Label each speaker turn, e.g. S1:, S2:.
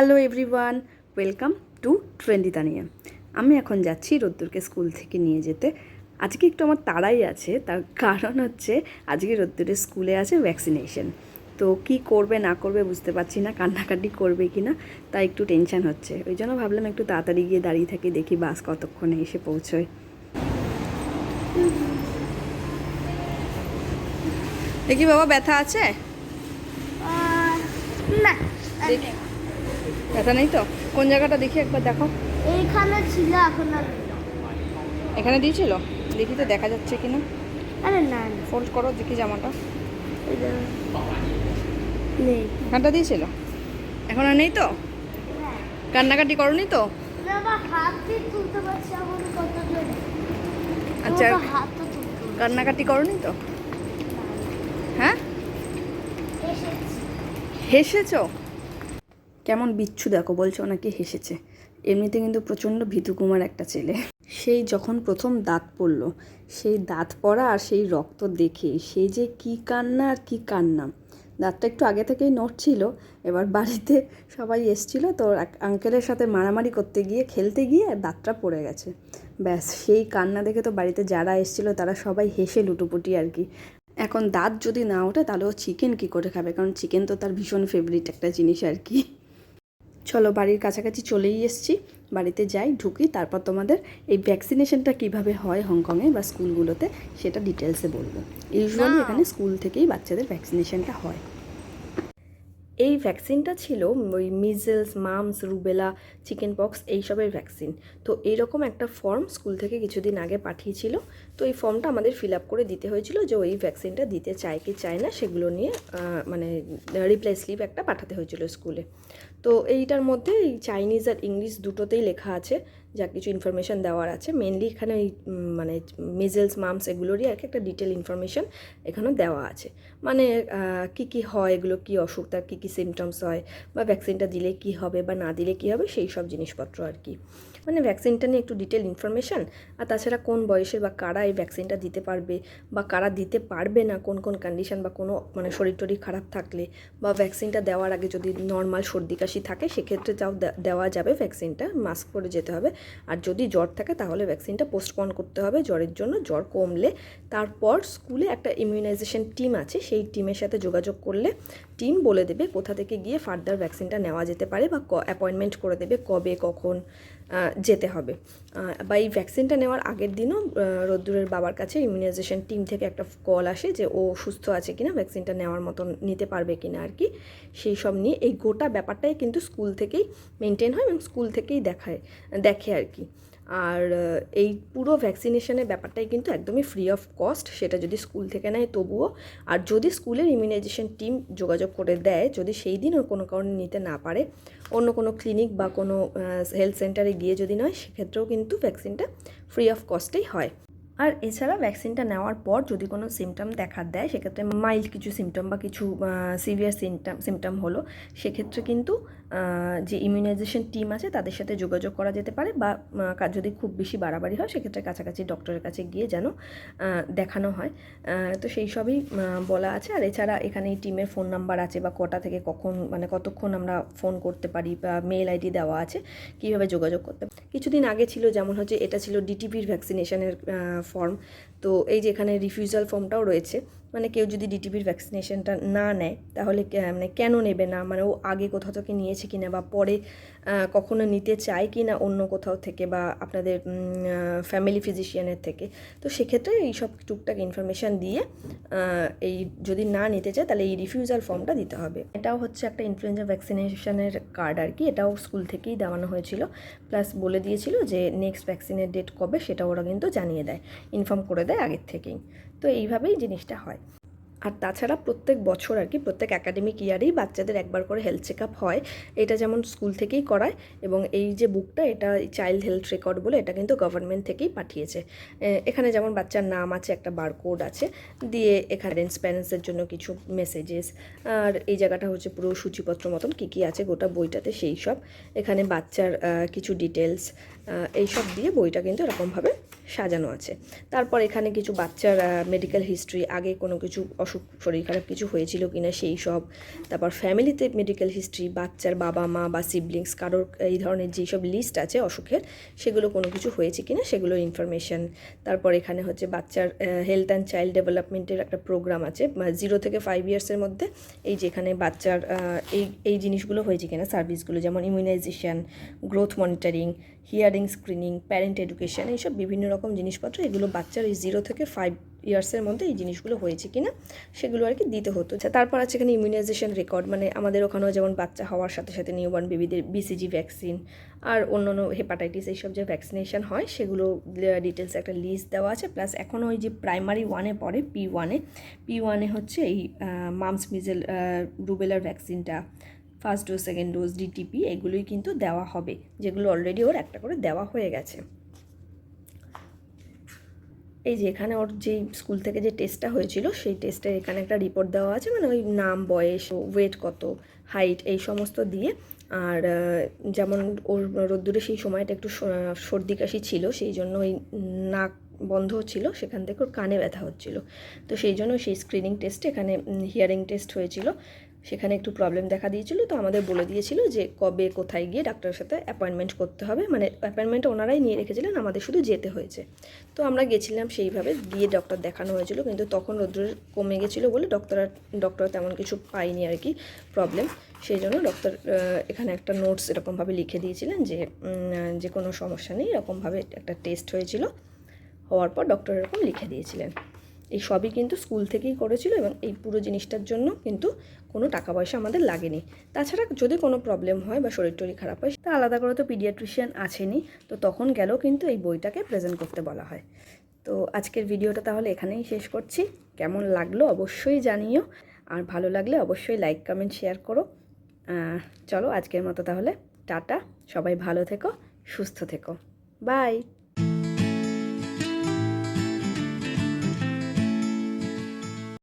S1: Hello everyone welcome to trendy Tania আমি এখন যাচ্ছি রোদ্দুরকে স্কুল থেকে নিয়ে যেতে। আজকে একটু আমার তাড়াই আছে তার কারণ হচ্ছে আজকে রোদ্দুরের স্কুলে আছে ভ্যাকসিনেশন তো কি করবে না করবে বুঝতে পারছি না কান্নাকাটি করবে কি না তাই একটু টেনশান হচ্ছে। ওই জন্য ভাবলাম একটু তাড়াতাড়ি গিয়ে দাঁড়িয়ে থাকি দেখি বাস কতক্ষণে এসে পৌঁছয়। দেখি বাবা ব্যথা আছে?
S2: না
S1: দেখি। ব্যথা নেই তো? কোন জায়গাটা দেখি একবার দেখো।
S2: এইখানে ছিল এখন আর
S1: এখানে দিয়েছিল? দেখি তো দেখা যাচ্ছে কি না?
S2: আরে না
S1: ফোল্ড করো দেখি জামাটা।
S2: নেই।
S1: এখানটা দিয়েছিল? এখন আর নেই তো? কান্নাকাটি করনি তো? আচ্ছা। কান্নাকাটি করনি তো? হ্যাঁ? হেসেছো? কেমন বিচ্ছু দেখো বলছো নাকি হেসেছে। এমনিতে কিন্তু প্রচণ্ড ভীতুকুমার একটা ছেলে। সেই যখন প্রথম দাঁত পড়ল, সেই দাঁত পড়া আর সেই রক্ত দেখে সেই যে কি কান্না আর কি কান্না। দাঁতটা একটু আগে থেকেই নড়ছিল এবার বাড়িতে সবাই এসছিল, তো আঙ্কেলের সাথে মারামারি করতে গিয়ে, খেলতে গিয়ে দাঁতটা পড়ে গেছে। ব্যাস, সেই কান্না দেখে তো বাড়িতে যারা এসছিল, তারা সবাই হেসে লুটোপুটি আর কি। এখন দাঁত যদি না ওঠে, তাহলে ও চিকেন কী করে খাবে? কারণ চিকেন তো তার ভীষণ ফেভারিট একটা জিনিস আর কি। চলো বাড়ির কাছাকাছি চলেই এসছি। বাড়িতে যাই ঢুকি তারপর তোমাদের এই ভ্যাকসিনেশনটা কীভাবে হয় হংকংয়ে বা স্কুলগুলোতে সেটা ডিটেলসে বলব। ইউজুয়ালি এখানে স্কুল থেকেই বাচ্চাদের ভ্যাকসিনেশনটা হয়। এই ভ্যাকসিনটা ছিল ওই measles mumps rubella chicken pox এইসবের ভ্যাকসিন তো এইরকম একটা ফর্ম স্কুল থেকে কিছুদিন আগে পাঠিয়েছিল। তো এই ফর্মটা আমাদের ফিল আপ করে দিতে হয়েছিল যে ওই ভ্যাকসিনটা দিতে চায় কি চায় না সেগুলো নিয়ে মানে রিপ্লাই স্লিপ একটা পাঠাতে হয়েছিল স্কুলে তো এইটার মধ্যে এই চাইনিজ আর ইংলিশ দুটোতেই লেখা আছে। যা কিছু ইনফরমেশান দেওয়ার আছে। মেনলি এখানে ওই মানে মিজেলস মামস এগুলোরই আর কি একটা ডিটেল ইনফরমেশান এখানেও দেওয়া আছে। মানে কি কি হয়, এগুলো কি অসুখ, তার কী কী সিমটমস হয়, বা ভ্যাকসিনটা দিলে কি হবে, বা না দিলে কি হবে, সেই সব জিনিসপত্র আর কি। মানে ভ্যাকসিনটা নিয়ে একটু ডিটেল ইনফরমেশান আর তাছাড়া কোন বয়সের বা কারা এই ভ্যাকসিনটা দিতে পারবে, বা কারা দিতে পারবে না, কোন কোন কন্ডিশন বা কোনো মানে শরীর টরীর খারাপ থাকলে, বা ভ্যাকসিনটা দেওয়ার আগে যদি নর্মাল সর্দি কাশি থাকে, সেক্ষেত্রে দে- দেওয়া যাবে ভ্যাকসিনটা মাস্ক পরে যেতে হবে। আর যদি জ্বর থাকে, তাহলে ভ্যাকসিনটা পোস্টপন করতে হবে, জ্বরের জন্য জ্বর কমলে। তারপর স্কুলে একটা ইমিউনাইজেশন টিম আছে, সেই টিমের সাথে যোগাযোগ করলে টিম বলে দেবে কোথা থেকে গিয়ে ফার্দার ভ্যাকসিনটা নেওয়া যেতে পারে বা অ্যাপয়েন্টমেন্ট করে দেবে কবে, কখন যেতে হবে। বা এই ভ্যাকসিনটা নেওয়ার আগের দিনও রোদ্দুরের বাবার কাছে ইমিউনাইজেশন টিম থেকে একটা কল আসে যে ও সুস্থ আছে কিনা, ভ্যাকসিনটা নেওয়ার মতন নিতে পারবে কিনা আর কি। সেই সব নিয়ে এই গোটা ব্যাপারটাই কিন্তু স্কুল থেকেই মেনটেন হয় এবং স্কুল থেকেই দেখায়, দেখে আর কি। আর এই পুরো ভ্যাকসিনেশনের ব্যাপারটাই কিন্তু একদমই ফ্রি অফ কস্ট সেটা যদি স্কুল থেকে নেয় তবুও। আর যদি স্কুলের ইমিউনাইজেশন টিম যোগাযোগ করে দেয়, যদি সেই দিন ওর কোনো কারণে নিতে না পারে, অন্য কোনো ক্লিনিক বা কোনো হেলথ সেন্টারে গিয়ে যদি নয়, সেক্ষেত্রেও কিন্তু ভ্যাকসিনটা ফ্রি অফ কস্টেই হয়। আর এছাড়া ভ্যাকসিনটা নেওয়ার পর যদি কোনো সিমটম দেখা দেয়, সেক্ষেত্রে মাইল্ড কিছু সিমটম বা কিছু সিভিয়ার সিমটম সিমটম হলো, সেক্ষেত্রে কিন্তু যে ইমিউনাইজেশন টিম আছে, তাদের সাথে যোগাযোগ করা যেতে পারে বা যদি খুব বেশি বাড়াবাড়ি হয়, সেক্ষেত্রে কাছাকাছি ডক্টরের কাছে গিয়ে যেন দেখানো হয়। তো সেই সবই বলা আছে। আর এছাড়া এখানে টিমের ফোন নাম্বার আছে বা কটা থেকে কখন মানে কতক্ষণ আমরা ফোন করতে পারি বা মেল আইডি দেওয়া আছে, কীভাবে যোগাযোগ করতে কিছুদিন আগে ছিল, যেমন হচ্ছে, এটা ছিল ডিটিপির ভ্যাকসিনেশনের ফর্ম তো এই যে এখানে রিফিউজাল ফর্মটাও রয়েছে মানে কেউ যদি ডিটিপির ভ্যাকসিনেশনটা না নেয়, তাহলে মানে কেন নেবে না? মানে ও আগে কোথাও থেকে নিয়েছে কি না বা পরে কখনো নিতে চায় কি না অন্য কোথাও থেকে বা আপনাদের ফ্যামিলি ফিজিশিয়ানের থেকে? তো সেক্ষেত্রে এই সব টুকটাক ইনফরমেশান দিয়ে এই যদি না নিতে চায়, তাহলে এই রিফিউজাল ফর্মটা দিতে হবে। এটাও হচ্ছে একটা ইনফ্লুয়েঞ্জা ভ্যাকসিনেশনের কার্ড আর কি এটাও স্কুল থেকেই দেওয়ানো হয়েছিল। প্লাস বলে দিয়েছিল যে নেক্সট ভ্যাকসিনের ডেট কবে সেটা ওরা কিন্তু জানিয়ে দেয়। ইনফর্ম করে দেয় আগের থেকেই। তো এইভাবেই জিনিসটা হয়। আর তাছাড়া প্রত্যেক বছর আর কি, প্রত্যেক একাডেমিক ইয়ারেই বাচ্চাদের একবার করে হেলথ চেক হয়। এটা যেমন স্কুল থেকেই করায় এবং এই যে বুকটা এটা চাইল্ড হেলথ রেকর্ড বলে এটা কিন্তু গভর্নমেন্ট থেকেই পাঠিয়েছে। এখানে যেমন বাচ্চার নাম আছে, একটা বারকোড আছে, দিয়ে এখানে প্যারেন্টসের জন্য কিছু মেসেজেস আর এই জায়গাটা হচ্ছে পুরো সূচিপত্র মতন কী কী আছে, গোটা বইটাতে সেই সব। এখানে বাচ্চার কিছু ডিটেলস এইসব দিয়ে বইটা কিন্তু এরকমভাবে সাজানো আছে। তারপর এখানে কিছু বাচ্চার মেডিকেল হিস্ট্রি আগে কোনো কিছু অসুখ শরীর খারাপ কিছু হয়েছিল কিনা সেই সব। তারপর ফ্যামিলিতে মেডিকেল হিস্ট্রি বাচ্চার বাবা মা বা সিবলিংস কারোর এই ধরনের যেই সব লিস্ট আছে অসুখের, সেগুলো কোনো কিছু হয়েছে কিনা সেগুলোর ইনফরমেশন তারপর এখানে হচ্ছে বাচ্চার হেলথ অ্যান্ড চাইল্ড ডেভেলপমেন্টের একটা প্রোগ্রাম আছে জিরো থেকে ফাইভ ইয়ার্সের মধ্যে। এই যেখানে বাচ্চার এই এই জিনিসগুলো হয়েছে কিনা সার্ভিসগুলো যেমন immunisation growth monitoring hearing screening parent education এইসব বিভিন্ন রকম জিনিসপত্র, এগুলো বাচ্চার এই জিরো থেকে ফাইভ ইয়ার্সের মধ্যে এই জিনিসগুলো হয়েছে কিনা সেগুলো আর কি দিতে হতো। আচ্ছা, তারপর আছে এখানে ইমিউনাইজেশন রেকর্ড মানে আমাদের ওখানেও যেমন বাচ্চা হওয়ার সাথে সাথে নিউবর্ন বেবিদের বিসিজি ভ্যাকসিন আর অন্য অন্য হেপাটাইটিস এইসব যে ভ্যাকসিনেশন হয় সেগুলো ডিটেলস একটা লিস্ট দেওয়া আছে। প্লাস এখন ওই যে প্রাইমারি ওয়ানে পড়ে পি ওয়ানে পি ওয়ানে হচ্ছে এই মামস মিজেল রুবেলার ভ্যাকসিনটা first dose second dose DTP এগুলোই কিন্তু দেওয়া হবে যেগুলো অলরেডি ওর একটা করে দেওয়া হয়ে গেছে। এই যে এখানে ওর যেই স্কুল থেকে যে টেস্টটা হয়েছিল, সেই টেস্টের এখানে একটা রিপোর্ট দেওয়া আছে মানে ওই নাম, বয়স ওয়েট কত হাইট এই সমস্ত দিয়ে। আর যেমন ওর রোদ্দুরে সেই সময়টা একটু সর্দি কাশি ছিল, সেই জন্য ওই নাক বন্ধ ছিল, সেখান থেকে ওর কানে ব্যথা হচ্ছিল। তো সেই জন্য সেই স্ক্রিনিং টেস্টে এখানে হিয়ারিং টেস্ট হয়েছিল। সেখানে একটু প্রবলেম দেখা দিয়েছিল, তো আমাদের বলে দিয়েছিল যে কবে কোথায় গিয়ে ডাক্তারের সাথে অ্যাপয়েন্টমেন্ট করতে হবে। মানে অ্যাপয়েন্টমেন্ট ওনারাই নিয়ে রেখেছিলেন, আমাদের শুধু যেতে হয়েছে। তো আমরা গেছিলাম সেইভাবে, গিয়ে ডক্টর দেখানো হয়েছিল, কিন্তু তখন রোদ্র কমে গেছিল বলে ডক্টর ডক্টর তেমন কিছু পাইনি আর কি প্রবলেম সেই জন্য ডক্টর এখানে একটা নোটস এরকমভাবে লিখে দিয়েছিলেন যে যে কোনো সমস্যা নেই, এরকমভাবে একটা টেস্ট হয়েছিল। হওয়ার পর ডক্টর এরকম লিখে দিয়েছিলেন। এই সবই কিন্তু স্কুল থেকেই করেছিল এবং এই পুরো জিনিসটার জন্য কিন্তু কোনো টাকা পয়সা আমাদের লাগেনি। তাছাড়া যদি কোনো প্রবলেম হয় বা শরীর টরীর খারাপ হয়, তা আলাদা করে তো পিডিয়াট্রিশিয়ান আছেনই। তো তখন গেলেও কিন্তু এই বইটাকে প্রেজেন্ট করতে বলা হয়। তো আজকের ভিডিওটা তাহলে এখানেই শেষ করছি। কেমন লাগল অবশ্যই জানিও। আর ভালো লাগলে অবশ্যই লাইক কমেন্ট শেয়ার করো। চলো আজকের মতো তাহলে। টাটা। সবাই ভালো থেকো, সুস্থ থেকো। বাই